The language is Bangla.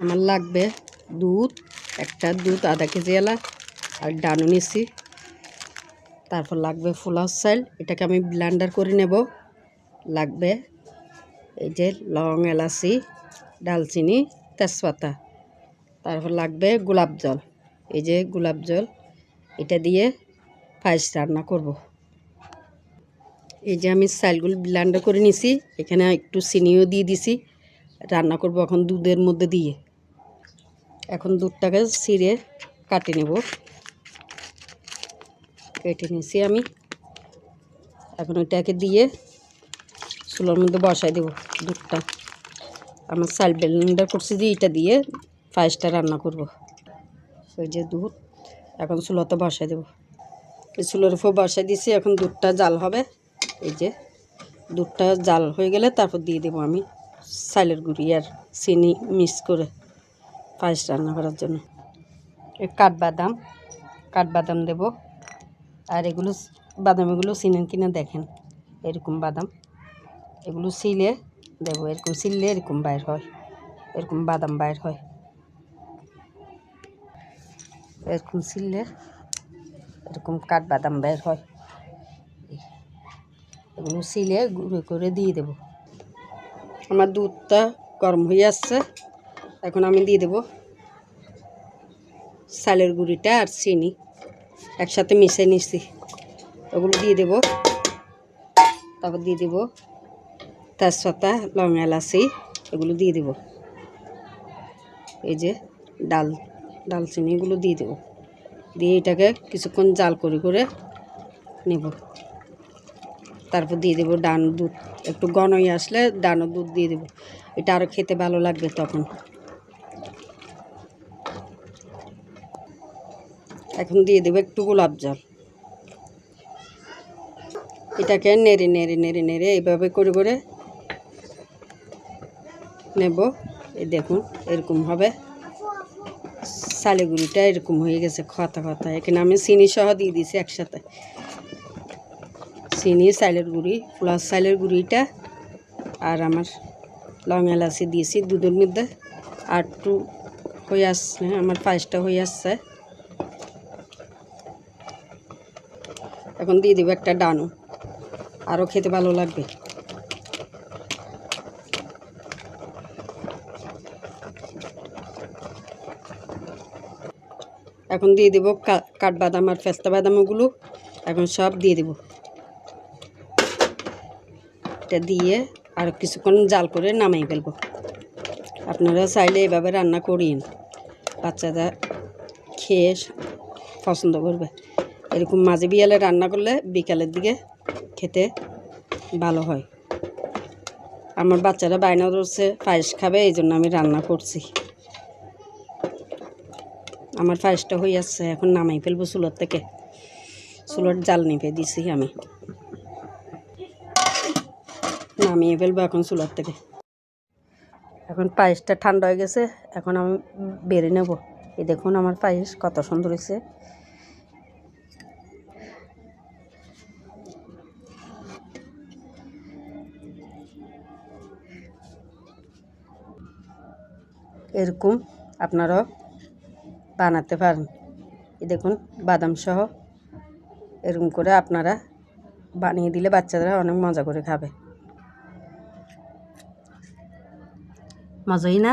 আমার লাগবে দুধ, একটা দুধ, আধা কেজি এলা আর ডানু নিছি তারপর লাগবে ফুলার চাল, এটাকে আমি ব্লেন্ডার করে নেব। লাগবে এই যে লং এলাচি, ডালচিনি, তেজপাতা। তারপর লাগবে গোলাপ জল, এই যে গোলাপ জল, এটা দিয়ে পায়েস রান্না করব। এই যে আমি চালগুলো ব্লেন্ডার করে নিছি, এখানে একটু চিনিও দিয়ে দিছি, রান্না করব এখন দুধের মধ্যে দিয়ে। এখন দুধটাকে ছিঁড়ে কাটে নেব। কেটে নিয়েছি আমি। এখন ওইটাকে দিয়ে চুলোর মধ্যে বসাই দেব দুধটা। আমার চাল ব্লেন্ডার করছি যে এটা দিয়ে পায়েসটা রান্না করব। ওই যে দুধ, এখন চুলোতে বসাই দেব। চুলোর উপর বসাই দিয়েছি, এখন দুধটা জাল হবে। এই যে দুধটা জাল হয়ে গেলে তারপর দিয়ে দেবো আমি চালের গুঁড়ি আর চিনি মিক্স করে। পায়েস রান্না করার জন্য। কাঠবাদাম কাঠবাদাম দেব। আর এগুলো বাদাম এগুলো চিনেন কিনা দেখেন, এরকম বাদাম। এগুলো সিলে দেবো, এরকম সিললে এরকম বাইর হয়, এরকম বাদাম বাইর হয়। এরকম সিললে এরকম কাঠবাদাম বের হয়। এগুলো সিলে গুঁড়ো করে দিয়ে দেব। আমার দুধটা গরম হয়ে আসছে। এখন আমি দিয়ে দেব চালের গুঁড়িটা আর চিনি। একসাথে মিশে নিচ্ছি ওগুলো দিয়ে দেব। তারপর দিয়ে দেব তেজপাতা লং এলাচি, এগুলো দিয়ে দেব। এই যে ডাল ডালচিনি এগুলো দিয়ে দেব। দিয়ে এটাকে কিছুক্ষণ জাল করে করে নেব। তারপর দিয়ে দেবো ডান দুধ। একটু হয়ে আসলে ডানো দুধ দিয়ে দেবো। এটা আরও খেতে ভালো লাগবে তখন। এখন দিয়ে দেবো একটু গোলাপ জল। এটাকে নেড়ে নেড়ে নেড়ে নেড়ে এইভাবে করে করে নেব। এই দেখুন, এরকম হবে। সালেগুড়িটা এরকম হয়ে গেছে খতা খতা। এখানে আমি চিনি সহ দিয়ে দিয়েছি একসাথে। চিনি চালের গুঁড়ি, প্লাস চালের গুঁড়িটা আর আমার লং এলাচি দিয়েছি দুধের মধ্যে। আর একটু হয়ে আসছে, আমার পায়েসটা হয়ে আসছে। এখন দিয়ে দেবো একটা ডানু আরও খেতে ভালো লাগবে। এখন দিয়ে দেবো কাঠবাদাম আর পেস্তা বাদামগুলো। এখন সব দিয়ে দেবো। এটা দিয়ে আর কিছুক্ষণ জাল করে নামাই ফেলব। আপনারা চাইলে এভাবে রান্না করিন বাচ্চারা খেয়ে পছন্দ করবে। এরকম মাঝে বিয়ালে রান্না করলে বিকালের দিকে খেতে ভালো হয়। আমার বাচ্চারা বায়না ধরছে পায়েস খাবে এই জন্য আমি রান্না করছি। আমার পায়েসটা হয়ে যাচ্ছে এখন নামাই ফেলব চুলোর থেকে। চুলোর জাল নিভে দিছি আমি। নামিয়ে ফেলব এখন চুলার থেকে। এখন পায়েসটা ঠান্ডা হয়ে গেছে, এখন আমি বেড়ে নেব। এই দেখুন আমার পায়েস কত সুন্দর হয়েছে। এরকম আপনারাও বানাতে পারেন। এই দেখুন, বাদাম সহ এরকম করে আপনারা বানিয়ে দিলে বাচ্চারা অনেক মজা করে খাবে। মজাই না?